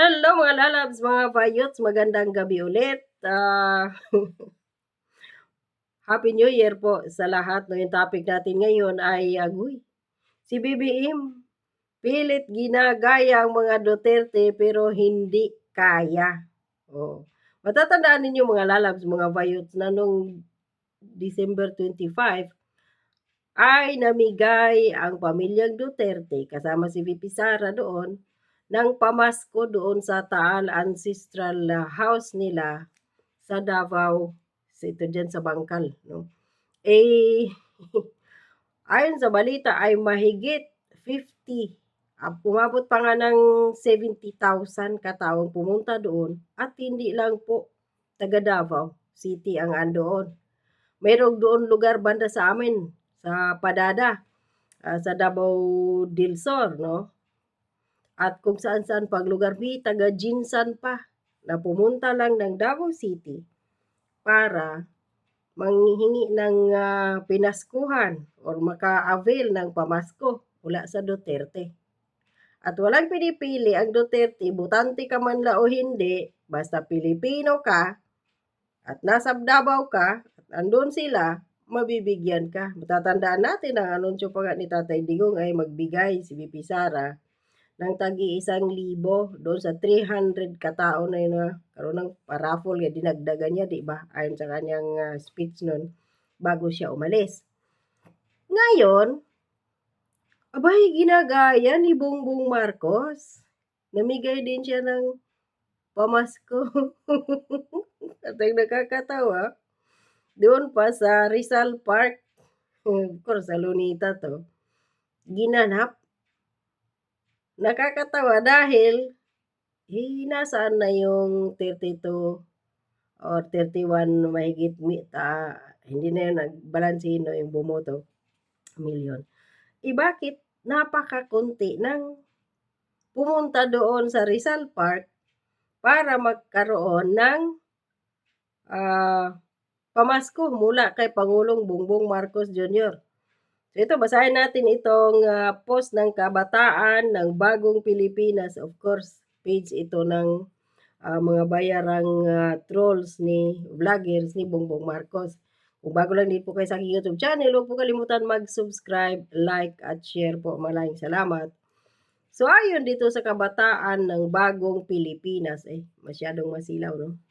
Hello mga lalabs, mga vayots, magandang gabi ulit. Ah, Happy New Year po sa lahat. No, yung topic natin ngayon ay agoy. Si BBM, pilit ginagaya ang mga Duterte pero hindi kaya. Oh. Matatandaan ninyo mga lalabs, mga vayots na nung December 25 ay namigay ang pamilyang Duterte kasama si VP Sara doon ng pamasko doon sa Taal Ancestral House nila sa Davao, sa ito dyan sa Bangkal. No? Eh, ayon sa balita ay mahigit 50, ah, umabot pa nga ng 70,000 kataong pumunta doon at hindi lang po taga Davao City ang andoon. Mayroong doon lugar banda sa amin, sa Padada, ah, sa Davao del Sur, no? At kung saan-saan pang lugar, may taga Jinsan pa na pumunta lang ng Davao City para manghingi ng ah, pinaskuhan or maka-avail ng pamasko mula sa Duterte. At walang pinipili ang Duterte, butante ka man la o hindi, basta Pilipino ka, at nasa Davao ka, at andun sila, mabibigyan ka. Matatandaan natin ang anunsyo pa nga ni Tatay Digong ay magbigay si BP Sara ng tagi isang libo doon sa 300 katao na yun na karoon ng paraffle ya dinagdagan niya, di ba? Ayon sa kanyang ah, speech noon bago siya umalis. Ngayon, abay ginagaya ni Bongbong Marcos. Namigay din siya ng pamasko. At ang nakakatawa, doon pa sa Rizal Park, of course, sa Lunita to, ginanap nakakatawa dahil eh, nasaan na yung 32 or 31 mahigit mi, ta, hindi na yun nagbalansin no, yung bumoto million. Eh bakit napakakunti ng pumunta doon sa Rizal Park para magkaroon ng ah, pamasko mula kay Pangulong Bongbong Marcos Jr. So ito, basahin natin itong ah, post ng kabataan ng Bagong Pilipinas. Of course, page ito ng ah, mga bayarang ah, trolls ni vloggers ni Bongbong Marcos. Kung bago lang din po kayo sa aking YouTube channel, huwag po kalimutan mag-subscribe, like, at share po. Maraming salamat. So ayon dito sa kabataan ng Bagong Pilipinas, eh, masyadong masilaw, no?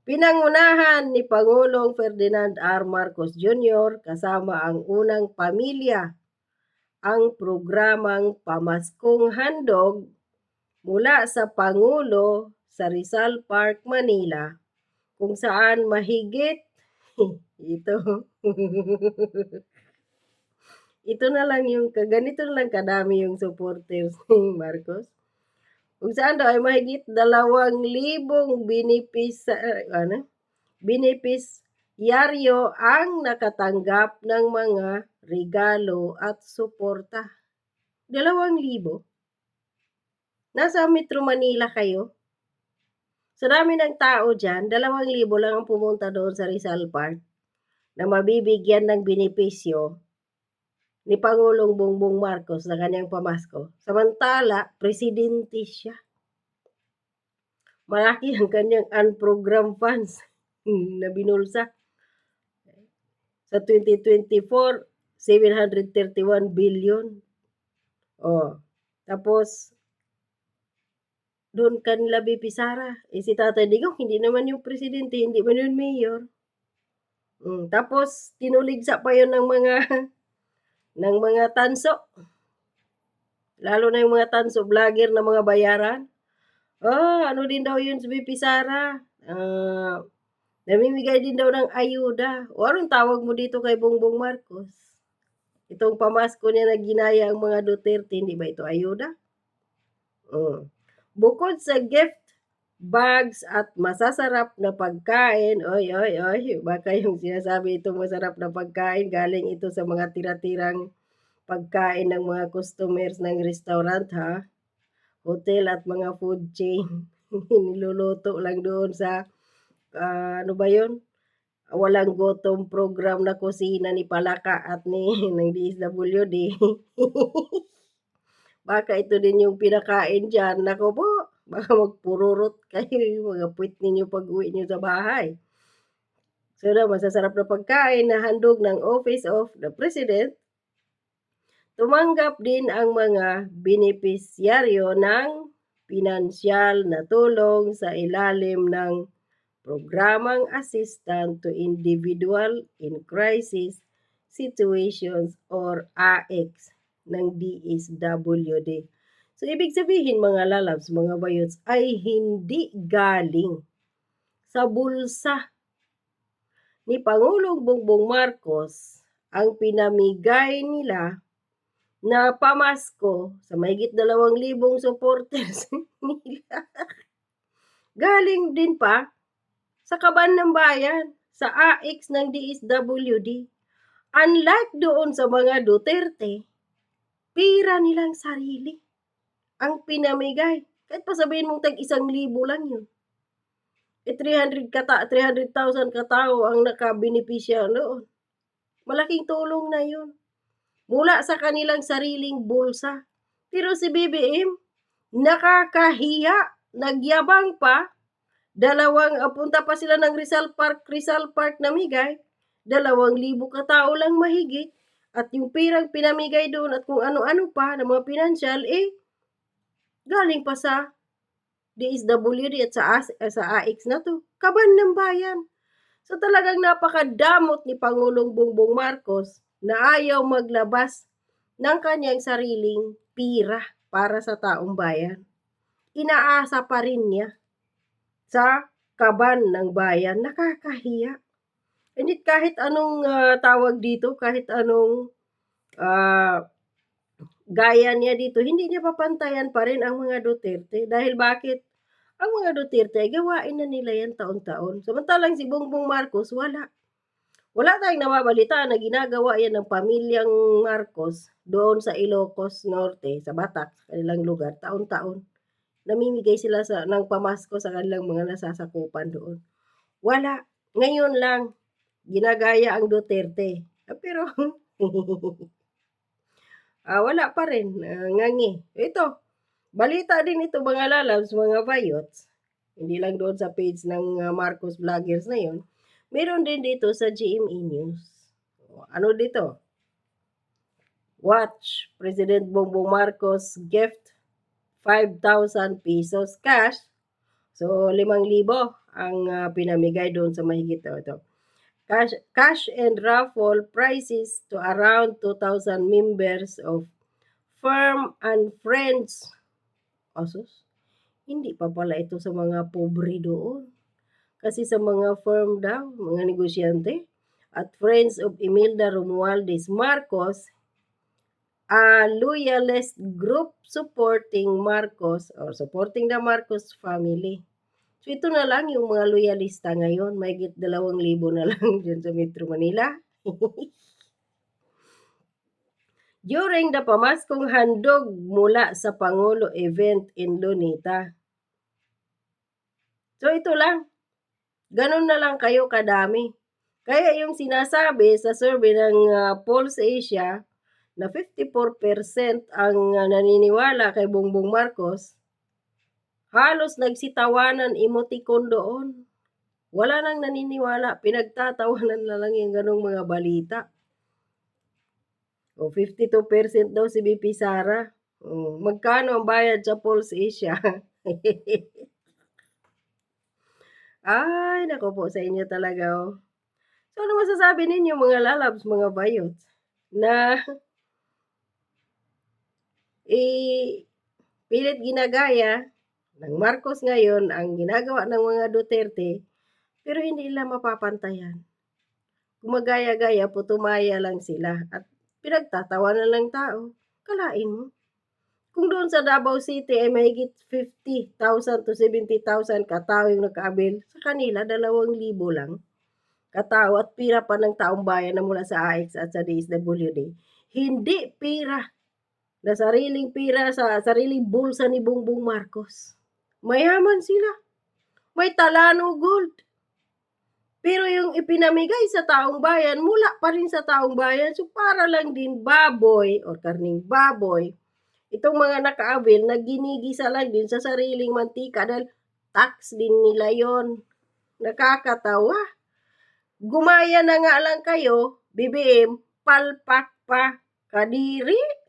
Pinangunahan ni Pangulong Ferdinand R. Marcos Jr. kasama ang unang pamilya ang programang Pamaskong Handog mula sa Pangulo sa Rizal Park, Manila kung saan mahigit ito ito na lang yung ganito na lang kadami yung supporters ni Marcos kung saan daw ay mahigit dalawang libong binipis, uh, ano, binipisyaryo ang nakatanggap ng mga regalo at suporta. Dalawang libo? Nasa Metro Manila kayo? Sa dami ng tao dyan, dalawang libo lang ang pumunta doon sa Rizal Park na mabibigyan ng binipisyo ni Pangulong Bongbong Marcos na kanyang pamasko. Samantala, presidente siya. Malaki ang kanyang unprogrammed funds na binulsa. Sa 2024, 731 billion. Oh, tapos, doon kanila Sara. Eh, si Tatay Digong, hindi naman yung presidente, hindi man yung mayor. Mm, tapos, tinuligsa pa yun ng mga ng mga tanso. Lalo na yung mga tanso vlogger na mga bayaran. Oh, ano din daw yun sa BP Sara? Uh, namimigay din daw ng ayuda. O anong tawag mo dito kay Bongbong Marcos? Itong pamasko niya na ginaya ang mga Duterte, hindi ba ito ayuda? Uh. Bukod sa gift bags at masasarap na pagkain. Oy, oy, oy. Baka yung sinasabi itong masarap na pagkain, galing ito sa mga tira-tirang pagkain ng mga customers ng restaurant, ha? Hotel at mga food chain. Niluluto lang doon sa, uh, ano ba yun? Walang gutom program na kusina ni Palaka at ni ng DSWD. Baka ito din yung pinakain dyan. Nako po, Baka magpururot kayo yung mga puwit ninyo pag-uwi niyo sa bahay. So daw masasarap na pagkain na handog ng Office of the President. Tumanggap din ang mga benepisyaryo ng pinansyal na tulong sa ilalim ng Programang Assistant to Individual in Crisis Situations or AX ng DSWD. So, ibig sabihin mga lalabs, mga bayots, ay hindi galing sa bulsa ni Pangulong Bongbong Marcos ang pinamigay nila na pamasko sa mahigit dalawang libong supporters nila. Galing din pa sa kaban ng bayan, sa AX ng DSWD. Unlike doon sa mga Duterte, pira nilang sarili ang pinamigay. Kahit pa sabihin mong tag isang libo lang yun. E 300 kata, 300,000 katao ang nakabenepisya noon. Malaking tulong na yun. Mula sa kanilang sariling bulsa. Pero si BBM, nakakahiya, nagyabang pa, dalawang, apunta pa sila ng Rizal Park, Rizal Park namigay, dalawang libo katao lang mahigit, at yung pirang pinamigay doon at kung ano-ano pa ng mga pinansyal, eh, galing pa sa DSWD at sa, eh, sa AX na to. Kaban ng bayan. So talagang napakadamot ni Pangulong Bongbong Marcos na ayaw maglabas ng kanyang sariling pira para sa taong bayan. Inaasa pa rin niya sa kaban ng bayan. Nakakahiya. Hindi kahit anong ah, tawag dito, kahit anong ah, gaya niya dito, hindi niya papantayan pa rin ang mga Duterte. Dahil bakit? Ang mga Duterte, gawain na nila yan taon-taon. Samantalang si Bongbong Marcos, wala. Wala tayong nababalita na ginagawa yan ng pamilyang Marcos doon sa Ilocos Norte, sa Batak, sa kanilang lugar, taon-taon. Namimigay sila sa, ng pamasko sa kanilang mga nasasakupan doon. Wala. Ngayon lang, ginagaya ang Duterte. Ah, Pero, ah, wala pa rin. Ah, ngangi. Ito, balita din ito mga lalabs, mga bayots. Hindi lang doon sa page ng ah, Marcos Vloggers na yon. Meron din dito sa GME News. O, Ano dito? Watch, President Bongbong Marcos gift 5,000 pesos cash. So, 5,000 ang ah, pinamigay doon sa mahigit na ito. Cash, cash and raffle prizes to around 2,000 members of firm and friends. Asus, hindi pa pala ito sa mga pobre doon. Kasi sa mga firm daw, mga negosyante, at friends of Imelda Romualdez Marcos, a loyalist group supporting Marcos or supporting the Marcos family. So ito na lang yung mga loyalista ngayon, may dalawang libo na lang dyan sa Metro Manila. During the pamaskong handog mula sa Pangulo event in Lunita. So ito lang, ganun na lang kayo kadami. Kaya yung sinasabi sa survey ng ah, Pulse Asia na 54% ang ah, naniniwala kay Bongbong Marcos, halos nagsitawanan emoticon doon. Wala nang naniniwala, pinagtatawanan na lang yung ganong mga balita. O 52% daw si BP Sara. O, magkano ang bayad sa Pulse Asia? Ay, nako po sa inyo talaga. Oh. So, ano masasabi ninyo mga lalabs, mga bayots? Na eh, pilit ginagaya ng Marcos ngayon ang ginagawa ng mga Duterte, pero hindi nila mapapantayan. Gumagaya-gaya, putumaya lang sila at pinagtatawanan ng tao. Kalain mo. Kung doon sa Davao City ay mahigit 50,000 to 70,000 katao yung nakaabil, sa kanila 2,000 lang katao at pira pa ng taong bayan na mula sa AX at sa DSWD. Hindi pira na sariling pira sa sariling bulsa ni Bongbong Marcos. Mayaman sila. May talano gold. Pero yung ipinamigay sa taong bayan, mula pa rin sa taong bayan. So para lang din baboy or karning baboy, itong mga naka-avail na ginigisa lang din sa sariling mantika dahil tax din nila yon Nakakatawa. Gumaya na nga lang kayo, BBM, palpak pa, kadiri.